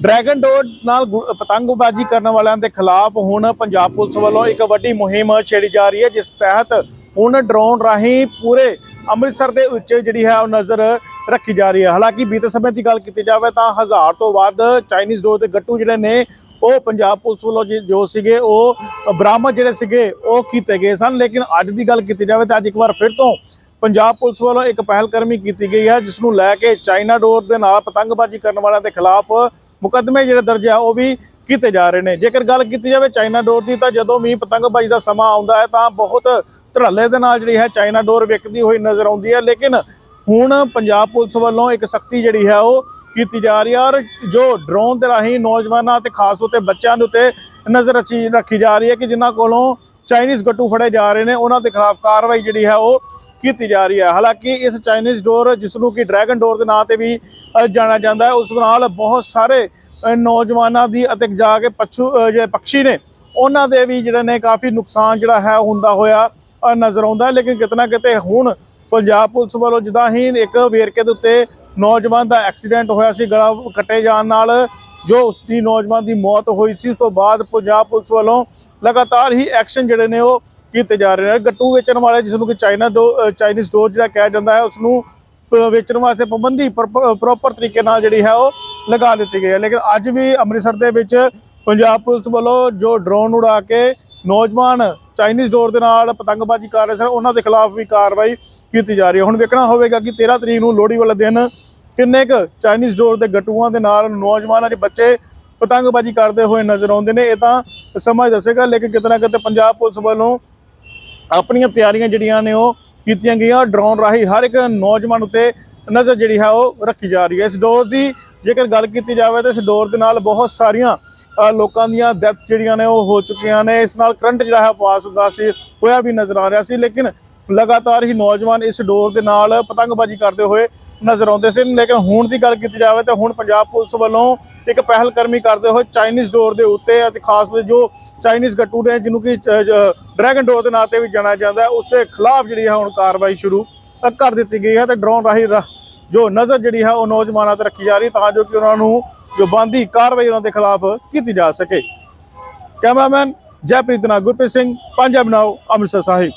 Dragon ਡੋਰ ਨਾਲ ਗੁ- ਪਤੰਗਬਾਜ਼ੀ ਕਰਨ ਵਾਲਿਆਂ ਦੇ ਖਿਲਾਫ ਹੁਣ ਪੰਜਾਬ ਪੁਲਿਸ ਵੱਲੋਂ ਇੱਕ ਵੱਡੀ ਮੁਹਿੰਮ ਛੇੜੀ ਜਾ ਰਹੀ ਹੈ, ਜਿਸ ਤਹਿਤ ਹੁਣ ਡਰੋਨ ਰਾਹੀਂ ਪੂਰੇ ਅੰਮ੍ਰਿਤਸਰ ਦੇ ਵਿੱਚ ਜਿਹੜੀ ਹੈ ਉਹ ਨਜ਼ਰ ਰੱਖੀ ਜਾ ਰਹੀ ਹੈ। ਹਾਲਾਂਕਿ ਬੀਤੇ ਸਮੇਂ ਦੀ ਗੱਲ ਕੀਤੀ ਜਾਵੇ ਤਾਂ ਹਜ਼ਾਰ ਤੋਂ ਵੱਧ ਚਾਈਨੀਜ਼ ਡੋਰ ਦੇ ਗੱਟੂ ਜਿਹੜੇ ਨੇ, ਉਹ ਪੰਜਾਬ ਪੁਲਿਸ ਵੱਲੋਂ ਜੀ- ਜੋ ਸੀਗੇ, ਉਹ ਬਰਾਮਦ ਜਿਹੜੇ ਸੀਗੇ, ਉਹ ਕੀਤੇ ਗਏ ਸਨ। ਲੇਕਿਨ ਅੱਜ ਦੀ ਗੱਲ ਕੀਤੀ ਜਾਵੇ ਤਾਂ ਅੱਜ ਇੱਕ ਵਾਰ ਫਿਰ ਤੋਂ ਪੰਜਾਬ ਪੁਲਿਸ ਵੱਲੋਂ ਇੱਕ ਪਹਿਲਕਦਮੀ ਕੀਤੀ ਗਈ ਹੈ, ਜਿਸ ਨੂੰ ਲੈ ਕੇ ਚਾਈਨਾ ਡੋਰ ਦੇ ਨਾਲ ਪਤੰਗਬਾਜ਼ੀ ਕਰਨ ਵਾਲਿਆਂ ਦੇ ਖਿਲਾਫ ਮੁਕੱਦਮੇ ਜਿਹੜੇ ਦਰਜ ਆ, ਉਹ ਵੀ ਕੀਤੇ ਜਾ ਰਹੇ ਨੇ। ਜੇਕਰ ਗੱਲ ਕੀਤੀ ਜਾਵੇ ਚਾਈਨਾ ਡੋਰ ਦੀ, ਤਾਂ ਜਦੋਂ ਵੀ ਪਤੰਗਬਾਜ਼ੀ ਦਾ ਸਮਾਂ ਆਉਂਦਾ ਹੈ, ਤਾਂ ਬਹੁਤ ਧੜੱਲੇ ਦੇ ਨਾਲ ਜਿਹੜੀ ਹੈ ਚਾਈਨਾ ਡੋਰ ਵਿਕਦੀ ਹੋਈ ਨਜ਼ਰ ਆਉਂਦੀ ਹੈ। ਲੇਕਿਨ ਹੁਣ ਪੰਜਾਬ ਪੁਲਿਸ ਵੱਲੋਂ ਇੱਕ ਸਖਤੀ ਜਿਹੜੀ ਹੈ, ਉਹ ਕੀਤੀ ਜਾ ਰਹੀ ਹੈ ਔਰ ਜੋ ਡਰੋਨ ਦੇ ਰਾਹੀਂ ਨੌਜਵਾਨਾਂ ਤੇ ਖਾਸ ਤੌਰ ਤੇ ਬੱਚਿਆਂ ਦੇ ਉੱਤੇ ਨਜ਼ਰ ਰੱਖੀ ਰੱਖੀ ਜਾ ਰਹੀ ਹੈ ਕਿ ਜਿਨ੍ਹਾਂ ਕੋਲੋਂ ਚਾਈਨੀਜ਼ ਗੱਟੂ ਫੜੇ ਜਾ ਰਹੇ ਨੇ, ਉਹਨਾਂ ਦੇ ਖਿਲਾਫ ਕਾਰਵਾਈ ਜਿਹੜੀ ਹੈ, ਉਹ ਕੀਤੀ ਜਾ ਰਹੀ ਹੈ। ਹਾਲਾਂਕਿ ਇਸ ਚਾਈਨੀਜ਼ ਡੋਰ ਜਿਸ ਨੂੰ ਕਿ ਡਰੈਗਨ ਡੋਰ ਦੇ ਨਾਂ ਤੇ ਵੀ ਅ, ਜਾਣਿਆ ਜਾਂਦਾ ਹੈ। ਉਸ ਨਾਲ ਬਹੁਤ ਸਾਰੇ ਨੌਜਵਾਨਾਂ ਦੀ ਅਤੇ ਜਾ ਕੇ ਪਛੂ ਜਿਹੜੇ ਪੰਛੀ ਨੇ ਉਹਨਾਂ ਦੇ ਵੀ ਜਿਹੜੇ ਨੇ ਕਾਫੀ ਨੁਕਸਾਨ ਜਿਹੜਾ ਹੈ ਹੁੰਦਾ ਹੋਇਆ ਨਜ਼ਰ ਆਉਂਦਾ ਹੈ। ਲੇਕਿਨ ਕਿਤਨਾ ਕਿਤੇ ਹੁਣ ਪੰਜਾਬ ਪੁਲਿਸ ਵੱਲੋਂ ਜਿੱਦਾਂ ਹੀ ਇੱਕ ਵੇਰਕੇ ਦੇ ਉੱਤੇ ਨੌਜਵਾਨ ਦਾ ਐਕਸੀਡੈਂਟ ਹੋਇਆ ਸੀ ਗਲਾ ਕੱਟੇ ਜਾਣ ਨਾਲ ਜੋ ਉਸ ਦੀ ਨੌਜਵਾਨ ਦੀ ਮੌਤ ਹੋਈ ਸੀ ਉਸ ਤੋਂ ਬਾਅਦ ਪੰਜਾਬ ਪੁਲਿਸ ਵੱਲੋਂ ਲਗਾਤਾਰ ਹੀ ਐਕਸ਼ਨ ਜਿਹੜੇ ਨੇ ਉਹ ਕੀਤੇ ਜਾ ਰਹੇ ਨੇ। ਗੱਟੂ ਵੇਚਣ ਵਾਲੇ ਜਿਸ ਨੂੰ ਕਿ ਚਾਈਨਾ ਡੋ ਅ, ਚਾਈਨੀਜ਼ ਡੋਰ ਜਿਹੜਾ ਕਿਹਾ ਜਾਂਦਾ ਹੈ ਉਸ ਨੂੰ ਵੇਚਣ ਵਾਸਤੇ ਪਾਬੰਦੀ ਪ੍ਰੋਪਰ ਤਰੀਕੇ ਨਾਲ ਜਿਹੜੀ ਹੈ ਉਹ ਲਗਾ ਦਿੱਤੀ ਗਈ ਹੈ। ਲੇਕਿਨ ਅੱਜ ਵੀ ਅੰਮ੍ਰਿਤਸਰ ਦੇ ਵਿੱਚ ਪੰਜਾਬ ਪੁਲਿਸ ਵੱਲੋਂ ਜੋ ਡਰੋਨ ਉਡਾ ਕੇ ਨੌਜਵਾਨ ਚਾਈਨੀਜ਼ ਡੋਰ ਦੇ ਨਾਲ ਪਤੰਗਬਾਜ਼ੀ ਕਰ ਰਹੇ ਸਨ, ਉਹਨਾਂ ਦੇ ਖਿਲਾਫ ਵੀ ਕਾਰਵਾਈ ਕੀਤੀ ਜਾ ਰਹੀ ਹੈ। ਹੁਣ ਵੇਖਣਾ ਹੋਵੇਗਾ ਕਿ 13 ਤਰੀਕ ਨੂੰ ਲੋਹੜੀ ਵਾਲੇ ਦਿਨ ਕਿੰਨੇ ਕੁ ਚਾਈਨੀਜ਼ ਡੋਰ ਦੇ ਗੱਟੂਆਂ ਦੇ ਨਾਲ ਨੌਜਵਾਨਾਂ ਦੇ ਬੱਚੇ ਪਤੰਗਬਾਜ਼ੀ ਕਰਦੇ ਹੋਏ ਨਜ਼ਰ ਆਉਂਦੇ ਨੇ। ਇਹ ਤਾਂ ਸਮਾਂ ਦੱਸੇਗਾ, ਲੇਕਿਨ ਕਿਤੇ ਨਾ ਕਿਤੇ ਪੰਜਾਬ ਪੁਲਿਸ ਵੱਲੋਂ ਆਪਣੀਆਂ ਤਿਆਰੀਆਂ ਜਿਹੜੀਆਂ ਨੇ ਉਹ ਕੀਤੀਆਂ ਗਈਆਂ। ਡਰੋਨ ਰਾਹੀਂ ਹਰ ਇੱਕ ਨੌਜਵਾਨ ਉੱਤੇ ਨਜ਼ਰ ਜਿਹੜੀ ਹੈ ਉਹ ਰੱਖੀ ਜਾ ਰਹੀ ਹੈ। ਇਸ ਡੋਰ ਦੀ ਜੇਕਰ ਗੱਲ ਕੀਤੀ ਜਾਵੇ ਤਾਂ ਇਸ ਡੋਰ ਦੇ ਨਾਲ ਬਹੁਤ ਸਾਰੀਆਂ ਲੋਕਾਂ ਦੀਆਂ ਡੈਥ ਜਿਹੜੀਆਂ ਨੇ ਉਹ ਹੋ ਚੁੱਕੀਆਂ ਨੇ। ਇਸ ਨਾਲ ਕਰੰਟ ਜਿਹੜਾ ਹੈ ਪਾਸ ਹੁੰਦਾ ਸੀ, ਹੋਇਆ ਵੀ ਨਜ਼ਰ ਆ ਰਿਹਾ ਸੀ। ਲੇਕਿਨ ਲਗਾਤਾਰ ਹੀ ਨੌਜਵਾਨ ਇਸ ਡੋਰ ਦੇ ਨਾਲ ਪਤੰਗਬਾਜ਼ੀ ਕਰਦੇ ਹੋਏ ਨਜ਼ਰ ਆਉਂਦੇ ਸੀ। ਲੇਕਿਨ ਹੁਣ ਦੀ ਗੱਲ ਕੀਤੀ ਜਾਵੇ ਤਾਂ ਹੁਣ ਪੰਜਾਬ ਪੁਲਿਸ ਵੱਲੋਂ ਇੱਕ ਪਹਿਲ ਕਰਮੀ ਕਰਦੇ ਹੋਏ ਚਾਈਨੀਜ਼ ਡੋਰ ਦੇ ਉੱਤੇ ਅਤੇ ਖਾਸ ਕਰਕੇ ਜੋ ਚਾਈਨੀਜ਼ ਗੱਟੂ ਨੇ, ਜਿਹਨੂੰ ਕਿ ਡਰੈਗਨ ਡੋਰ ਦੇ ਨਾਂ ਤੇ ਵੀ ਜਾਣਿਆ ਜਾਂਦਾ ਉਸ ਦੇ ਖਿਲਾਫ ਜਿਹੜੀ ਹੈ ਹੁਣ ਕਾਰਵਾਈ ਸ਼ੁਰੂ ਕਰ ਦਿੱਤੀ ਗਈ ਹੈ ਤੇ ਡਰੋਨ ਰਾਹੀਂ ਰ- ਜੋ ਨਜ਼ਰ ਜਿਹੜੀ ਹੈ ਉਹ ਨੌਜਵਾਨਾਂ ਤੇ ਰੱਖੀ ਜਾ ਰਹੀ ਤਾਂ ਜੋ ਕਿ ਉਹਨਾਂ ਨੂੰ ਜੋ ਬੰਦੀ ਕਾਰਵਾਈ ਉਹਨਾਂ ਦੇ ਖਿਲਾਫ ਕੀਤੀ ਜਾ ਸਕੇ। ਕੈਮਰਾਮੈਨ ਜੈਪ੍ਰੀਤ ਨਾਲ ਗੁਰਪ੍ਰੀਤ ਸਿੰਘ, ਪੰਜਾਬ ਨਾਓ, ਅੰਮ੍ਰਿਤਸਰ ਸਾਹਿਬ।